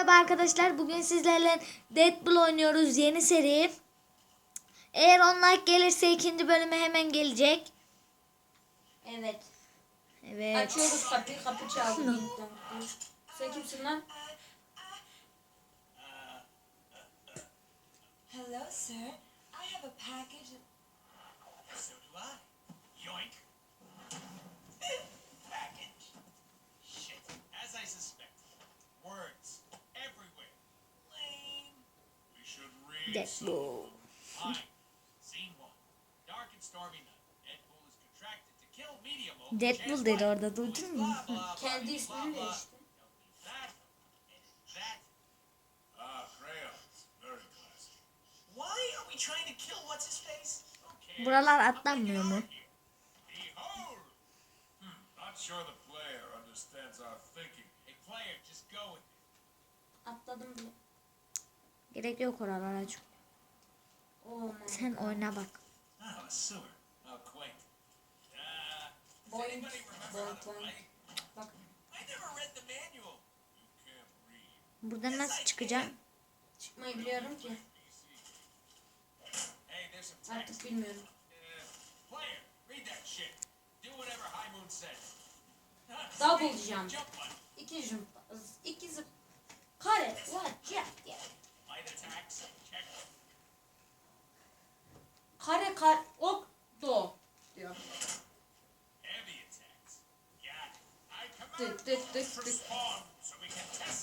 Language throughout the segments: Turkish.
Merhaba arkadaşlar. Bugün sizlerle Deadpool oynuyoruz. Yeni seri. Eğer 10 like gelirse ikinci bölümü hemen gelecek. Evet. Evet. Açıyoruz kapıyı. Kapı çaldı. Sen kimsin lan? Hello, sir. I have a package. Are we trying to kill what's his face? Okay. Buralar atlanmıyor mu? Behold. Not sure the player understands our thinking. Hey player, just go with it. Atladım bile. Gerek yok oralara çok. Sen oyna bak. Oh. Uh, Boing? Bak. Buradan nasıl çıkacağım? Çıkmayı biliyorum ki. Artık bilmiyorum. Uh. Double jump. İki jump. İki zıp. Kare. What? Jack diye. Kare kare. Ok. Do. Diyor.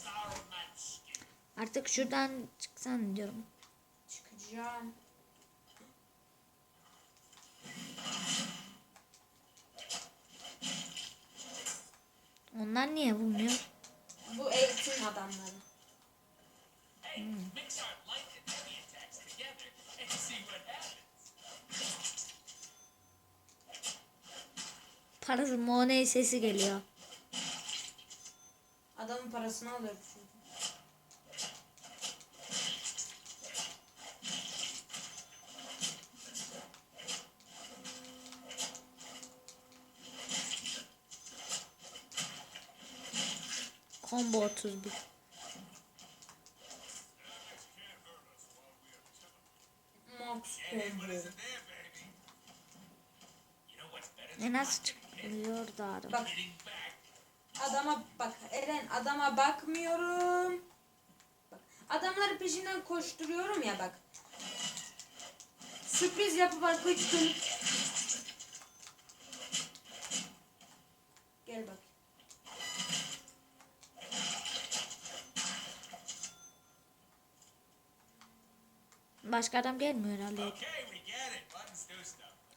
Our match skill. Artık şuradan çıksan diyorum. Çıkacağım. Onlar niye vurmuyor? Bu eğitim adamları. Hey, Parası money sesi geliyor. Adamın parasını alıyor çünkü. Combo 31. better E than nasıl çıkıyor da Bak adama bak Eren adama bakmıyorum. Bak adamları peşinden koşturuyorum ya bak. Sürpriz yapıp arkaya dönüp Gel bak. Başka adam gelmiyor herhalde.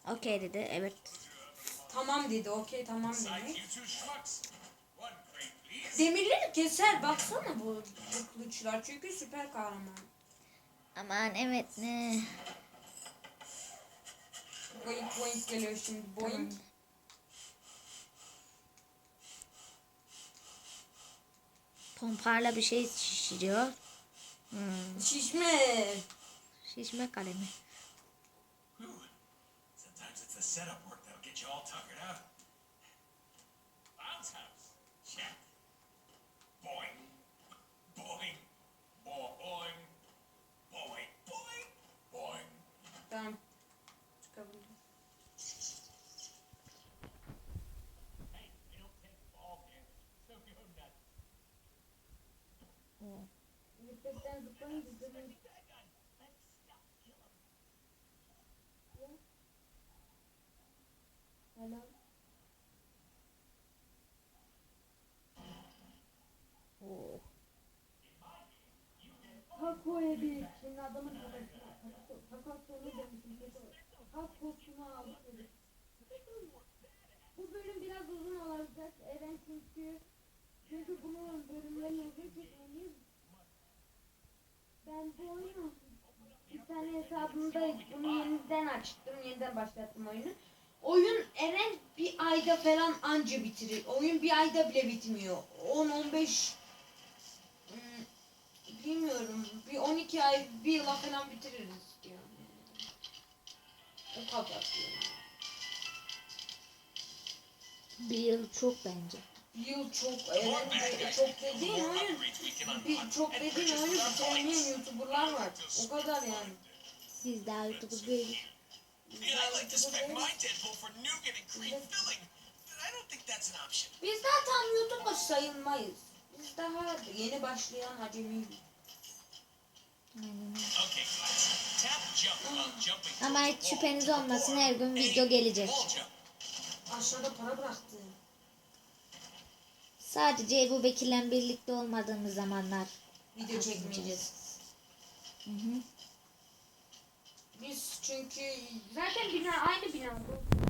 Okey dedi. Evet. Tamam dedi. Okey tamam dedi. Demirleri keser baksana bu, kılıçlar çünkü süper kahraman. Aman evet ne? Boing boing geliyor şimdi boing. Pomparla bir şey şişiriyor. Hmm, Şişme. Şişme kalemi. Whew. Sometimes it's the setup work that'll get you all tuckered out. Bounce house. Check. Boing. Boing. Bo- Boing. Boing. Boing. Boing. Tamam. Çıkabildim. Yedi. Şimdi adamın kafasına. Taco sonu demişim. Dedi. Bu bölüm biraz uzun olacak Eren çünkü çünkü bunun bölümlerini uzun çekmeliyiz. Ben bu oyunu bir tane hesabımda bunu yeniden açtım, yeniden başlattım oyunu. Oyun Eren bir ayda falan anca bitirir. Oyun bir ayda bile bitmiyor. 10-15 hmm, bilmiyorum. Bir 12 ay, bir yıla falan bitiririz diyor. O kadar diyor. Bir yıl çok bence. yıl çok Eren de- çok dediğin oyun bir çok dediğin oyunu bitiremeyen youtuberlar var. O kadar yani. Biz daha YouTube'u değiliz. Biz daha tam YouTuber sayılmayız. Biz daha yeni başlayan acemiyiz. Ama hiç şüpheniz olmasın her gün video gelecek. Aşağıda para bıraktı. Sadece Ebu Bekir'le birlikte olmadığımız zamanlar. Video çekmeyeceğiz. Hı hı. Biz çünkü zaten bina aynı bina bu.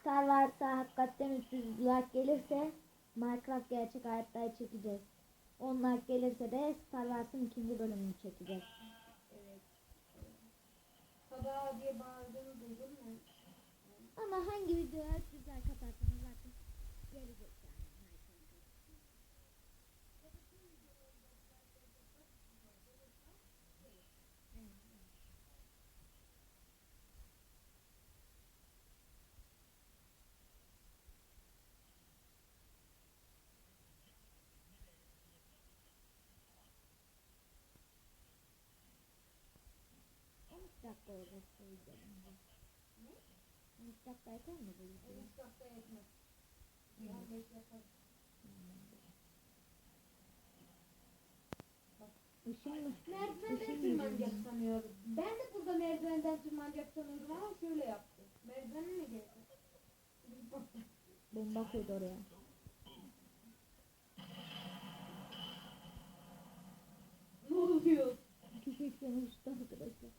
Star Wars'a hakikaten 300 like gelirse Minecraft gerçek hayatta çekeceğiz. 10 like gelirse de Star Wars'ın ikinci bölümünü çekeceğiz. Evet. Baba diye bağırdığını duydun mu? Ama hangi videoya 300 like atarsanız zaten gelecek dakika olacak. Ne? 13 dakika yeter mi bu video? 13 dakika yetmez. 15 yapar. Işın mı? Merdivenden tırmanacak sanıyorum. Ben de burada merdivenden tırmanacak sanıyordum ama şöyle yaptı. Merdivene mi geldi? Bomba koydu oraya. Ne oluyor? 280 uçtu arkadaşlar.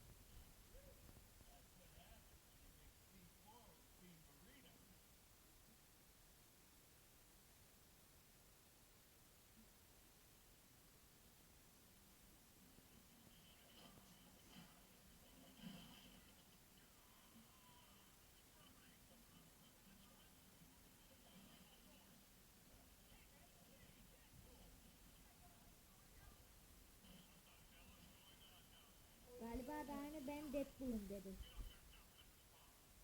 Deadpool'um dedi.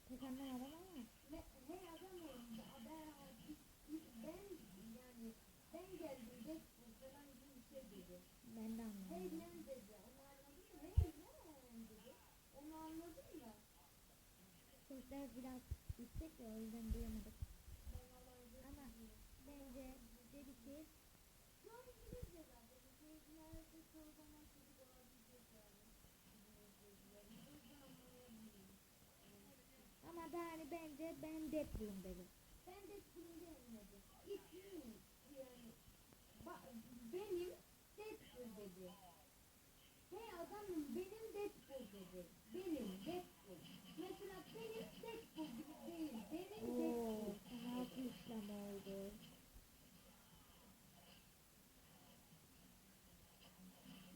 Pek anlamadım ama. Ne, ne yazamıyorum. Ben, ben yani ben Deadpool falan bir şey dedi. Ben de Hey anlamadım. lan dedi. Onu anladın mı? Hey lan dedi. Onu anladın mı? Sesler biraz yüksek de o yüzden duyamadık. Ama bence dedi ki an İngilizce zaten. Seyircilerde çoğu zaman çocuk olabilecek yani. İngilizce'cilerin. O yüzden anlayabilirim. Ama da hani bence ben Deadpool'um dedi. Ben de bunu beğenmedim. It me yani. Ba- benim Deadpool dedi. Hey adamım benim Deadpool dedi. Benim Deadpool. Mesela benim Deadpool gibi değil. Benim Oo, Deadpool. fena bir işlem oldu.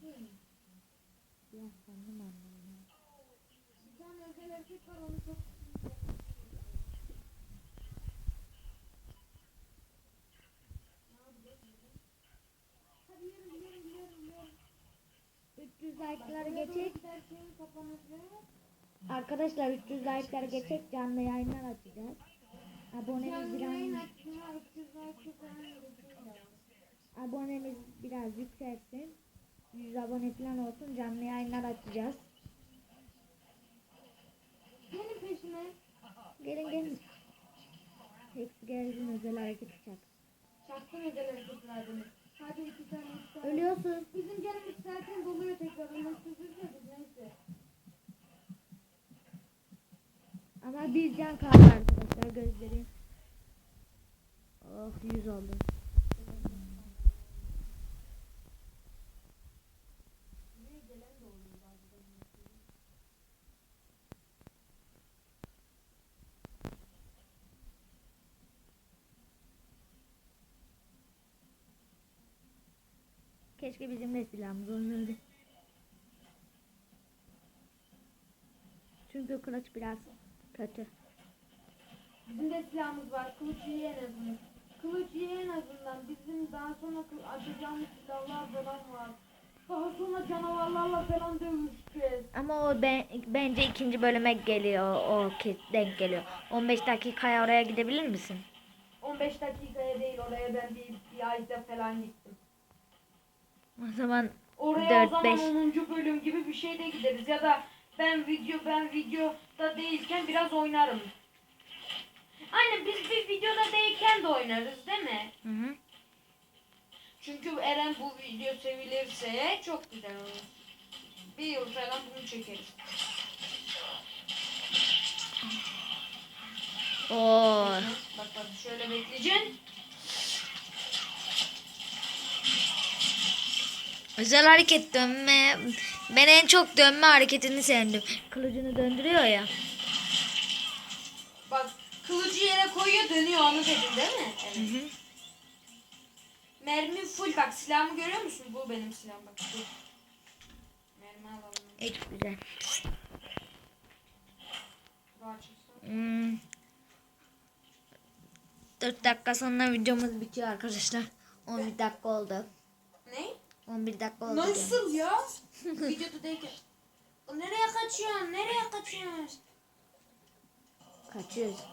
Benim. Ya sandım anlamını. Bir tane özel erkek var onu çok like'ları geçecek. Arkadaşlar 300 like'ları geçecek canlı yayınlar açacağız. Abonemiz biraz, açma 300 like falan geçiyor. abonemiz biraz yükselsin. 100 abone falan olsun canlı yayınlar açacağız. Gelin peşime. Gelin gelin. Hepsi gelsin özel hareket çak. Çaktım özel hareket verdiniz. Hadi iki tane üç tane. Ölüyorsun. Bizim canımız zaten doluyor tekrar. Ondan süzülmedi neyse. Ama bir can kaldı arkadaşlar gözleri. Oh 100 oldu. Buraya gelen de oluyor bazen. Keşke bizim de silahımız olsaydı. Çünkü kılıç biraz kötü. Bizim de silahımız var. Kılıç iyi en azından. Kılıç iyi en azından. Bizim daha sonra açacağımız silahlar falan var. Daha sonra canavarlarla falan dövüşeceğiz. Ama o ben, bence ikinci bölüme geliyor. O denk geliyor. 15 dakikaya oraya gidebilir misin? 15 dakikaya değil oraya ben bir, bir ayda falan gittim. O zaman Oraya o Dört, zaman beş. 10. bölüm gibi bir şeyde gideriz ya da ben video ben videoda değilken biraz oynarım. Aynen biz bir videoda değilken de oynarız değil mi? hı hı. Çünkü Eren bu video sevilirse çok güzel olur. Bir yıl falan bunu çekeriz. Oo. Bak bak şöyle bekleyeceksin. Özel hareket dönme. Ben en çok dönme hareketini sevdim. Kılıcını döndürüyor ya. Bak kılıcı yere koyuyor dönüyor onu dedin değil mi? Evet. Hı hı. Mermi full bak silahımı görüyor musun? Bu benim silahım bak. Bu. Mermi alalım. Hiç güzel. Hmm. 4 dakika sonra videomuz bitiyor arkadaşlar. 11 dakika oldu. Ne? 11 dakika oldu. Nasıl ya? Videoda değilken. Nereye kaçıyorsun? Nereye kaçıyorsun? Kaçıyoruz.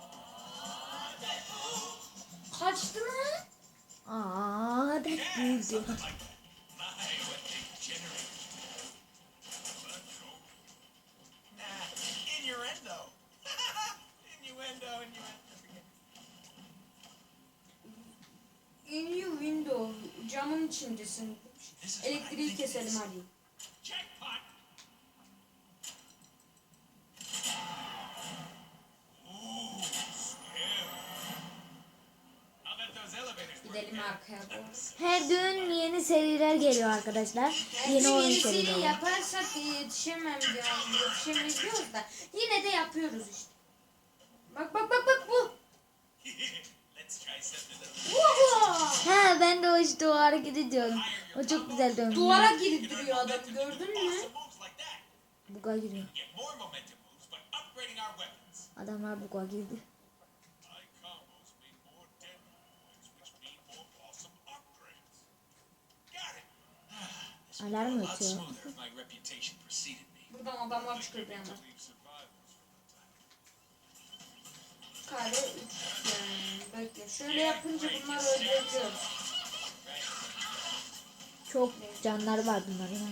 Kaçtı mı? Aa, da güldü. Gidelim arkaya doğru. Her gün yeni seriler geliyor arkadaşlar. Yeni oyun Yenisini serileri. yaparsak yetişemem diyorum. Yetişemeyiz diyoruz da. Yine de yapıyoruz işte. Bak bak bak bak bu. Ha ben de o işte o hareketi diyorum. O çok güzel dönüyor. Duvara girip duruyor adam gördün mü? Buga giriyor. Adamlar buga girdi. High combos mean more deadly points, which Kare 3 yani. Bekle. Şöyle yapınca bunları öldürebiliyoruz. Çok canları var bunların.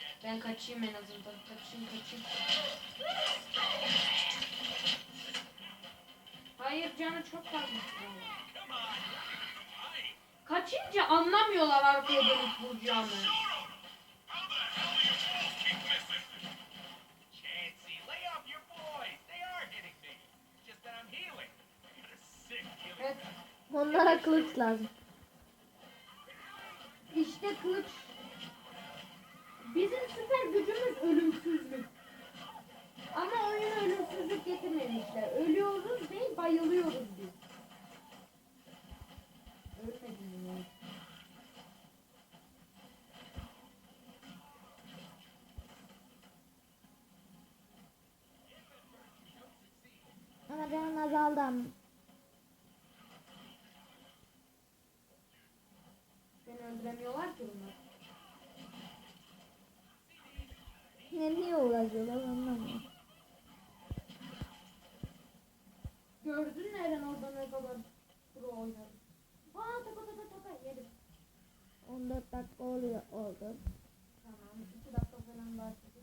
yet. Ben kaçayım en azından. Kaçayım kaçayım. Hayır canı çok fazla. Kaçınca anlamıyorlar arkaya dönüp vuracağımı. Evet. Onlara kılıç lazım. İşte kılıç. Bizim süper gücümüz ölümsüzlük. Ama oyuna ölümsüzlük getirmemişler. Ölüyoruz değil bayılıyoruz biz. Ölmedim ya. Ama canım azaldı ama. Beni öldüremiyorlar ki bunlar. Yine niye uğraşıyorlar anlamıyorum. Gördün mü Eren orada ne kadar pro oynadı. Aa taka taka taka yedim. 14 dakika oluyor oldu. Tamam 2 dakika falan başladı.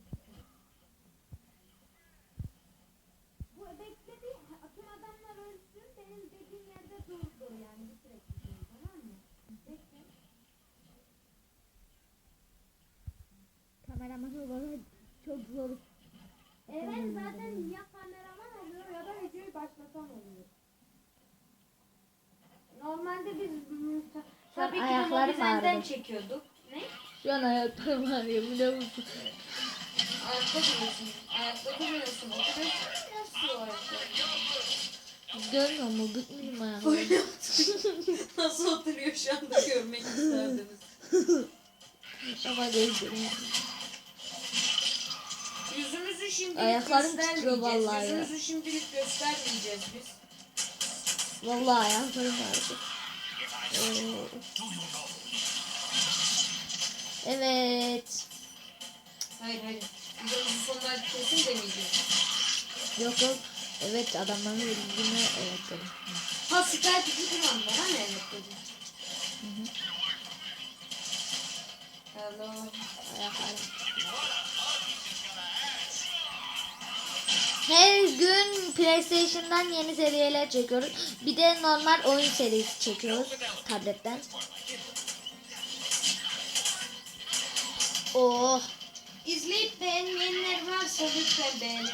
Bu bekle bir tüm adamlar ölsün benim dediğim yerde dur dur yani bir süre gideyim, tamam mı? Bekle. Kameramanı bana çok zor. Eren zaten ya kameraman oluyor ya da videoyu başlatan oluyor. De ayaklarım ağrıdı. çekiyorduk. Ne? Şu an ayaklarım ağrıyor biliyor musun? Ayakta duruyorsun. Ayakta duruyorsun. Oturuyorsun. Nasıl ayakta? Görmüyor mu? Bitmeyeyim ayaklarım. Nasıl oturuyor şu anda görmek isterdiniz. Ama değiştireyim. Yüzümüzü şimdilik Ayaklarım göstermeyeceğiz. vallahi ya. Yüzümüzü şimdilik göstermeyeceğiz biz. Vallahi ayaklarım ağrıdı. Oo. Evet. Hayır hayır. Videomuzun sonunda kesin demeyeceğiz. Yok yok. Evet adamların bildiğini evet dedim. Ha Skype iki kullandı. Ha ne evet dedi. Hello. Ayaklarım. Her gün PlayStation'dan yeni seriyeler çekiyoruz. Bir de normal oyun serisi çekiyoruz tabletten. Oh. İzleyip beğenmeyenler varsa lütfen beğenin.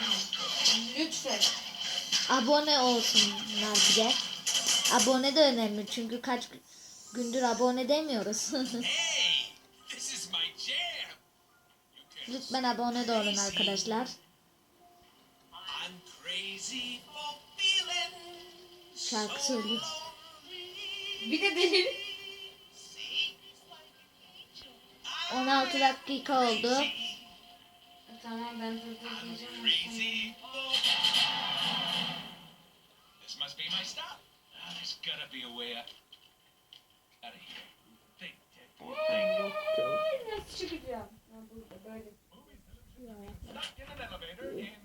Lütfen. abone olsunlar bir de. Abone de önemli çünkü kaç gündür abone demiyoruz. Lütfen abone de olun arkadaşlar. şarkı söylüyor. Bir de değil. 16 dakika oldu. E, tamam ben durduracağım. This Nasıl çıkacağım? Ben burada böyle. Stop in an elevator and